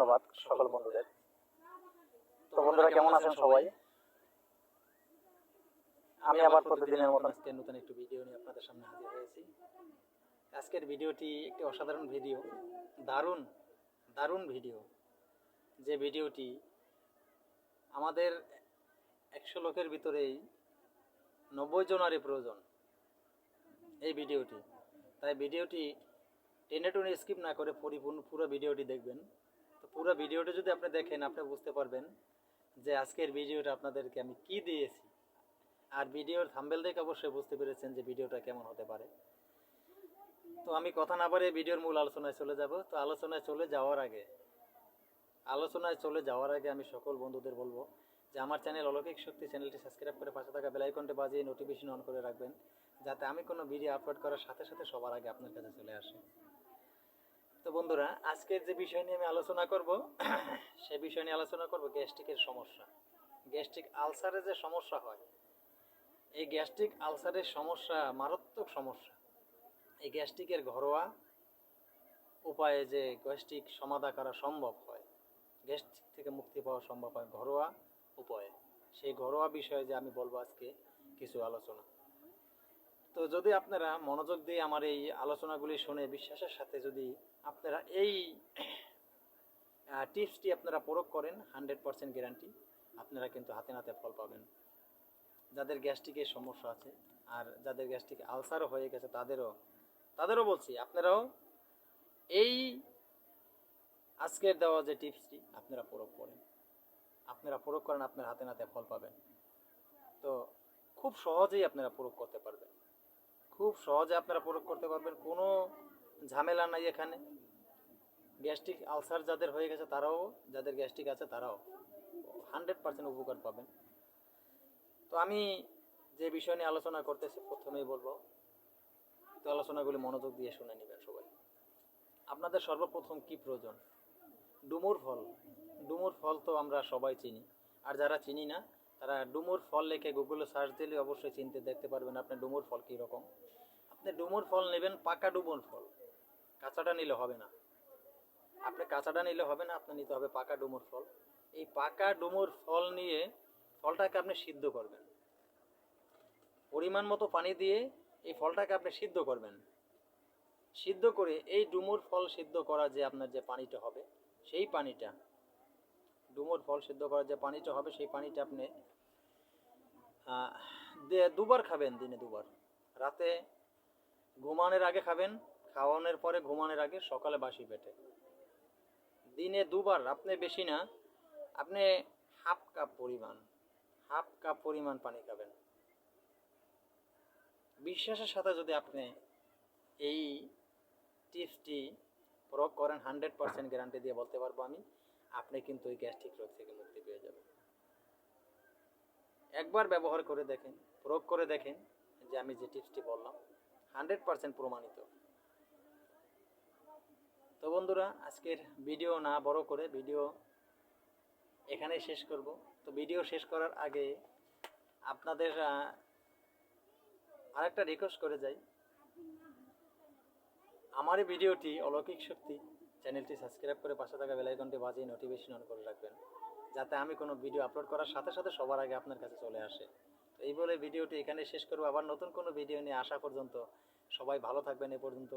ধন্যবাদ সকল বন্ধুদের। তো বন্ধুরা কেমন আছেন সবাই? আমি আবার প্রতিদিনের মতন আজকে নতুন একটি ভিডিও নিয়ে আপনাদের সামনে হাজির হয়েছি। আজকের ভিডিওটি একটি অসাধারণ ভিডিও দারুণ দারুণ ভিডিও যে ভিডিওটি আমাদের একশো লোকের ভিতরেই নব্বই জনারই প্রয়োজন এই ভিডিওটি। তাই ভিডিওটি টেনে টুনে স্কিপ না করে পরিপূর্ণ পুরো ভিডিওটি দেখবেন। পুরো ভিডিওটা যদি আপনি দেখেন, আপনি বুঝতে পারবেন যে আজকের ভিডিওটা আপনাদেরকে আমি কি দিয়েছি। আর ভিডিওর থাম্বেল দেখে অবশ্যই বুঝতে পেরেছেন যে ভিডিওটা কেমন হতে পারে। তো আমি কথা না বাড়িয়ে ভিডিওর মূল আলোচনায় চলে যাব। তো আলোচনায় চলে যাওয়ার আগে, আলোচনায় চলে যাওয়ার আগে আমি সকল বন্ধুদের বলব যে আমার চ্যানেল অলৌকিক শক্তি চ্যানেলটি সাবস্ক্রাইব করে পাশে থাকা বেল আইকনটি বাজিয়ে নোটিফিকেশন অন করে রাখবেন, যাতে আমি কোনো ভিডিও আপলোড করার সাথে সাথে সবার আগে আপনার কাছে চলে আসে। তো বন্ধুরা, আজকের যে বিষয় নিয়ে আমি আলোচনা করব, সে বিষয় নিয়ে আলোচনা করব গ্যাস্ট্রিকের সমস্যা। গ্যাস্ট্রিক আলসারের যে সমস্যা হয়, এই গ্যাস্ট্রিক আলসারের সমস্যা মারাত্মক সমস্যা। এই গ্যাস্ট্রিকের ঘরোয়া উপায়ে যে গ্যাস্ট্রিক সমাধা করা সম্ভব হয়, গ্যাস্ট্রিক থেকে মুক্তি পাওয়া সম্ভব হয় ঘরোয়া উপায়ে। সেই ঘরোয়া বিষয়ে যে আমি বলব আজকে কিছু আলোচনা। তো যদি আপনারা মনোযোগ দিয়ে আমার এই আলোচনাগুলি শুনে বিশ্বাসের সাথে যদি আপনারা এই টিপসটি আপনারা প্রয়োগ করেন, হান্ড্রেড পার্সেন্ট গ্যারান্টি, আপনারা কিন্তু হাতে নাতে ফল পাবেন। যাদের গ্যাস্ট্রিকের সমস্যা আছে আর যাদের গ্যাস্ট্রিক আলসারও হয়ে গেছে, তাদেরও তাদেরও বলছি, আপনারাও এই আজকের দেওয়া যে টিপসটি আপনারা প্রয়োগ করেন। আপনারা প্রয়োগ করেন, আপনার হাতে নাতে ফল পাবেন। তো খুব সহজেই আপনারা প্রয়োগ করতে পারবেন। খুব সহজে আপনারা প্রয়োগ করতে পারবেন, কোনো ঝামেলা নাই এখানে। গ্যাস্ট্রিক আলসার যাদের হয়ে গেছে তারাও, যাদের গ্যাস্ট্রিক আছে তারাও হান্ড্রেড পার্সেন্ট উপকার পাবেন। তো আমি যে বিষয় নিয়ে আলোচনা করতেছি, প্রথমেই বলব, তো আলোচনাগুলি মনোযোগ দিয়ে শুনে নেবেন সবাই। আপনাদের সর্বপ্রথম কি প্রয়োজন? ডুমুর ফল। ডুমুর ফল তো আমরা সবাই চিনি, আর যারা চিনি না তারা ডুমুর ফল লিখে গুগলে সার্চ দিলে অবশ্যই চিনতে দেখতে পারবেন আপনি ডুমুর ফল কী রকম আপনি ডুমুর ফল নেবেন পাকা ডুমুর ফল, কাঁচাটা নিলে হবে না। আপনি কাঁচাটা নিলে হবে না, আপনি নিতে হবে পাকা ডুমুর ফল। এই পাকা ডুমুর ফল নিয়ে ফলটাকে আপনি সিদ্ধ করবেন। পরিমাণ মতো পানি দিয়ে এই ফলটাকে আপনি সিদ্ধ করবেন। সিদ্ধ করে এই ডুমুর ফল সিদ্ধ করা যে আপনার যে পানিটা হবে, সেই পানিটা ডুমুর ফল সিদ্ধ করার যে পানিটা হবে, সেই পানিটা আপনি দুবার খাবেন দিনে দুবার। রাতে ঘুমানোর আগে খাবেন, খাওয়ানোর পরে ঘুমানোর আগে সকালে বাসি পেটে। দিনে দুবার, আপনি বেশি না, আপনি হাফ কাপ পরিমাণ, হাফ কাপ পরিমাণ পানি খাবেন। বিশ্বাসের সাথে যদি আপনি এই টিপসটি প্রয়োগ করেন হান্ড্রেড পার্সেন্ট গ্যারান্টি দিয়ে বলতে পারব আমি। আপনি কিন্তু ওই গ্যাস্ট্রিক রোগ থেকে মুক্তি পেয়ে যাবেন। একবার ব্যবহার করে দেখেন, প্রয়োগ করে দেখেন যে আমি যে টিপসটি বললাম, হান্ড্রেড পার্সেন্ট প্রমাণিত। তো বন্ধুরা, আজকের ভিডিও না বড় করে ভিডিও এখানেই শেষ করব। তো ভিডিও শেষ করার আগে আপনাদের আরেকটা রিকোয়েস্ট করে যাই। আমার ভিডিওটি অলৌকিক শক্তি চ্যানেলটি সাবস্ক্রাইব করে পাশে থাকা বেলাইকনটি বাজিয়ে নোটিফিকেশন অন করে রাখবেন, যাতে আমি কোনো ভিডিও আপলোড করার সাথে সাথে সবার আগে আপনার কাছে চলে আসে। তো এই বলে ভিডিওটি এখানে শেষ করব। আবার নতুন কোনো ভিডিও নিয়ে আসা পর্যন্ত সবাই ভালো থাকবেন এ পর্যন্ত।